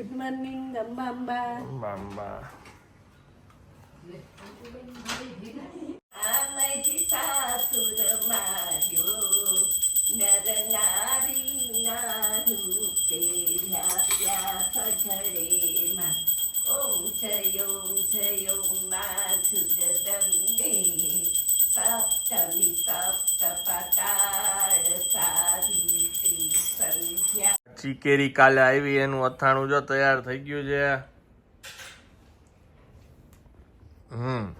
Good morning Amba Amba બાંબા આમાંથી સંધ્યા કેરી કાલે આવી એનું અથાણું જો તૈયાર થઈ ગયું છે. હમ.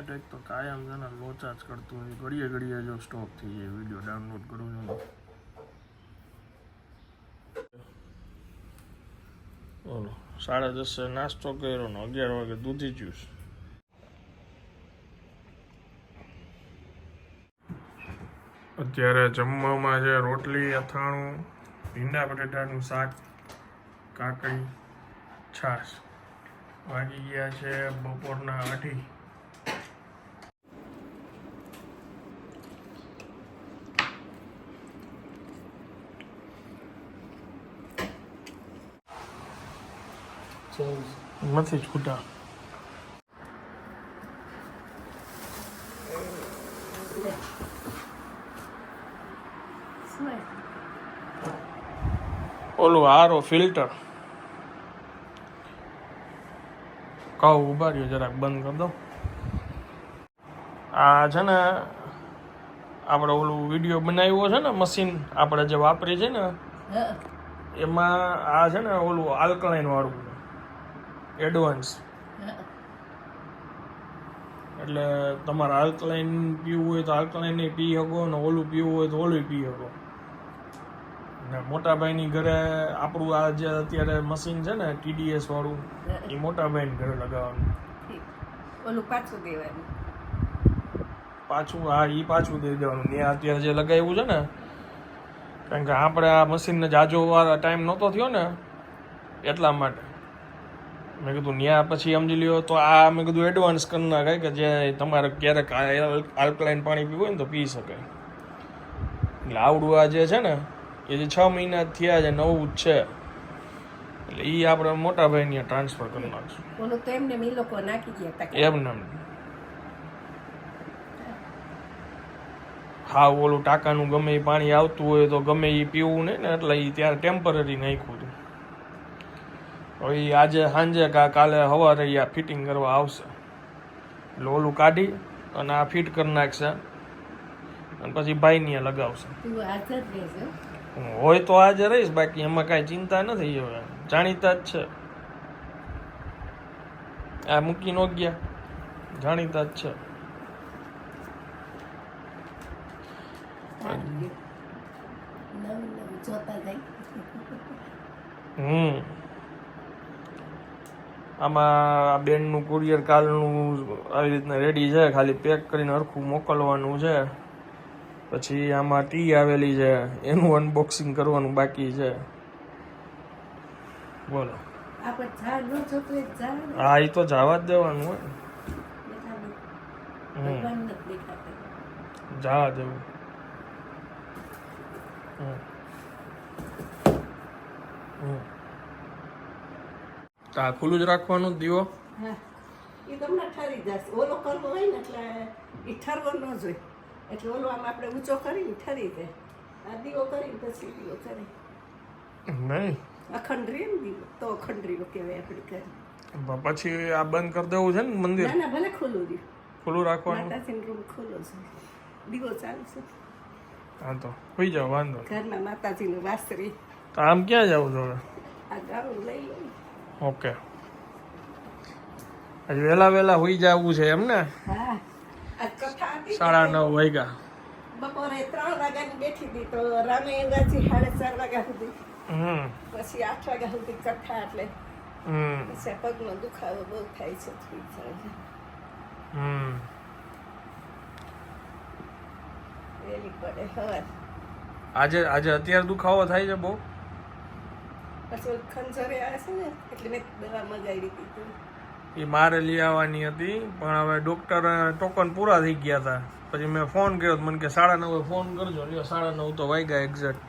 નેટ એક તો કાયમ છે ને લોચા જ કરતું હોય. ઘડીએ ઘડીએ જો સ્ટોપ થઈ જાય વીડિયો ડાઉનલોડ કરું છું બોલો, સાડા દસે નાસ્તો કર્યો ને અગિયાર વાગે દૂધી જ્યુસ. અત્યારે જમવામાં છે રોટલી, અથાણું, ભીંડા બટેટાનું શાક, કાકડી, છાશ. વાગી ગયા છે બપોરના અઢી નથી છૂટા ઓલું હારો ફિલ્ટર કહું ઊભા રહ્યો જરાક બંધ કરી દો આ છે ને આપણે ઓલું વીડિયો બનાવ્યો છે ને મશીન આપણે જે વાપરીએ છે ને એમાં આ છે ને ઓલું આલ્કલાઇન વાળું એડવાન્સ એટલે તમારે આલ્કલાઇન પીવું હોય તો આલ્કલાઇન પી શકો ને ઓલું પીવું હોય તો ઓલું પી શકો. ને મોટાભાઈની ઘરે આપણું આ જે અત્યારે મશીન છે ને ટીડીએસ વાળું એ મોટાભાઈની ઘરે લગાવવાનું. ઓલું પાછું દેવાનું. પાછું હા એ પાછું દઈ દેવાનું. ત્યાં અત્યારે જે લગાવ્યું છે ને કારણ કે આપણે આ મશીનને જાજો વાર ટાઈમ નહોતો થયો ને એટલા માટે. મેં કીધું ત્યાં પછી સમજી લ્યો તો આ મેં કીધું એડવાન્સ કરી નાખાય કે જે તમારે ક્યારેક આલ્કલાઇન પાણી પીવું હોય ને તો પી શકાય. એટલે આવડું આ જે છે ને એ જે છ મહિના થયા છે નવું જ છે. એટલે એ આપણે મોટા ભાઈને ટ્રાન્સફર કરી નાખશું. ઓલું તો એમને ઈ લોકો નાખી ગયા હતા એમ ને હા ઓલું ટાંકાનું ગમે એ પાણી આવતું હોય તો ગમે એ પીવું નહીં ને એટલે એ ત્યારે ટેમ્પરરી નાખ્યું હતું. હવે ઈ આજે સાંજે કા કાલે સવારે આ ફિટિંગ કરવા આવશે. એટલે ઓલું કાઢી અને આ ફિટ કરી નાખશે. અને પછી ભાઈ ત્યાં લગાવશે. હોય તો આજે રહીશ બાકી એમાં કાંઈ ચિંતા નથી હવે. જાણીતા જ છે. આ મૂકી નો ગયા. જાણીતા જ છે. હમ. આમાં આ બેનનું કુરિયર કાલનું આવી રીતના રેડી છે ખાલી પેક કરીને હરખું મોકલવાનું છે. પછી આમાં ટી આવેલી છે એનું અનબોક્સિંગ કરવાનું બાકી છે. બોલો. હા એ તો જવા જ દેવાનું હોય. જવા દેવું. હમ. હમ. તો આ ખુલ્લું જ રાખવાનું દીવો. હા. એ તમને ઠરી જશે. ઓલો કરવો હોય ને એટલે એ ઠરવો ન જોઈએ એટલે ઓલો આમ આપણે ઊંચો કરીને ઠરી દે. આ દીવો કરીને પછી દીવો કરે. નહીં. અખંડ રે દીવો? તો અખંડ રીવો કહેવાય આપણે કરી પછી આ બંધ કરી દેવું છે ને મંદિર? ના ના ભલે ખુલ્લું રહ્યું. ખુલ્લું રાખવાનું? માતાજીનો રૂમ ખુલ્લો છે. દીવો ચાલશે હા તો હોઈ જાવ વાંધો. ઘરમાં વાસ વાસરી તો આમ ક્યાં જવું છે હવે? આ ગાળું લઈ લો. ઓકે. આજે વહેલા વહેલા હોઈ જવું છે એમ ને? સાડા નવ વાગ્યા. બપોરે ત્રણ વાગ્યાની બેઠી હતી તો રામે એવાથી સાડા ચાર વાગ્યા સુધી. હમ. પછી આઠ વાગ્યા સુધી કથા એટલે હમ. પછી પગનો દુખાવો બહુ થાય છે વહેલી પડે હવે આજે આજે અત્યારે દુખાવો થાય છે બહુ? પછી ખંજરે આવે છે ને એટલે મેં દવા મગાવી દીધી એ મારે લઈ આવવાની હતી પણ હવે ડૉક્ટર ટોકન પૂરા થઈ ગયા હતા. પછી મેં ફોન કર્યો તો મને કે સાડા નવે ફોન કરજો. લ્યો સાડા નવ તો વાગ્યા એક્ઝેક્ટ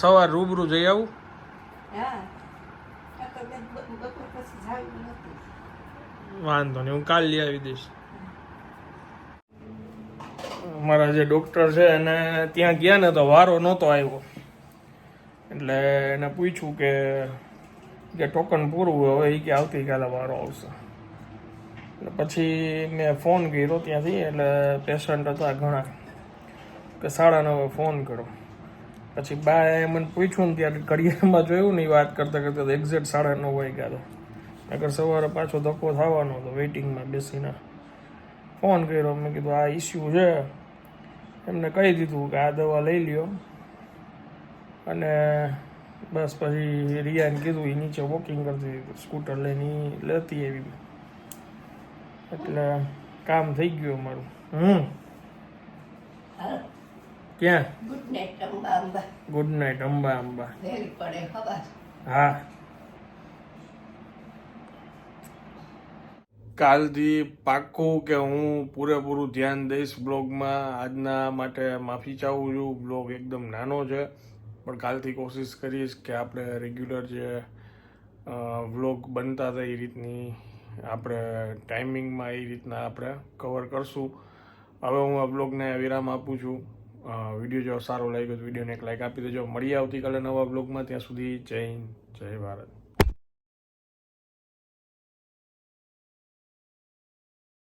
સવાર રૂબરૂ જઈ આવું? વાંધો નહીં હું કાલ લઈ આવી દઈશ. મારા જે ડૉક્ટર છે અને ત્યાં ગયા ને તો વારો નહોતો આવ્યો. એટલે એને પૂછ્યું કે કે ટોકન પૂરું હવે એ કે આવતીકાલે વારો આવશે. એટલે પછી મેં ફોન કર્યો ત્યાંથી, એટલે પેશન્ટ હતા ઘણા, કે સાડા નવે ફોન કરો પછી બાએ મને પૂછ્યું ને ત્યારે ઘડિયાળમાં જોયું ને એ વાત કરતાં કરતાં એક્ઝેક્ટ સાડા નવ વાગ્યા તો અગર સવારે પાછો ધક્કો થવાનો હતો વેઇટિંગમાં બેસીને. ફોન કર્યો, મેં કીધું, આ ઇસ્યુ છે. એમને કહી દીધું કે આ દવા લઈ લ્યો. અને બસ પછી રિયાને કીધું એ નીચે વોકિંગ કરતી સ્કૂટર લઈને લેતી એવી એટલે કામ થઈ ગયું અમારું. હમ ક્યાં? Good night Amba Amba. Good night Amba Amba. પડે હા. કાલથી પાક્કું કે હું પૂરેપૂરું ધ્યાન દઈશ બ્લોગમાં. આજના માટે માફી ચાહું છું. બ્લોગ એકદમ નાનો છે. પણ કાલથી કોશિશ કરીશ કે આપણે રેગ્યુલર જે વ્લોગ બનતા હતા એ રીતની આપણે ટાઈમિંગમાં એ રીતના આપણે કવર કરશું. હવે હું આ બ્લોગને વિરામ આપું છું. વીડિયો જો સારો લાગ્યો તો વિડીયોને એક લાઈક આપી દેજો. મળીએ આવતીકાલે નવા બ્લોગમાં ત્યાં સુધી જય જય ભારત.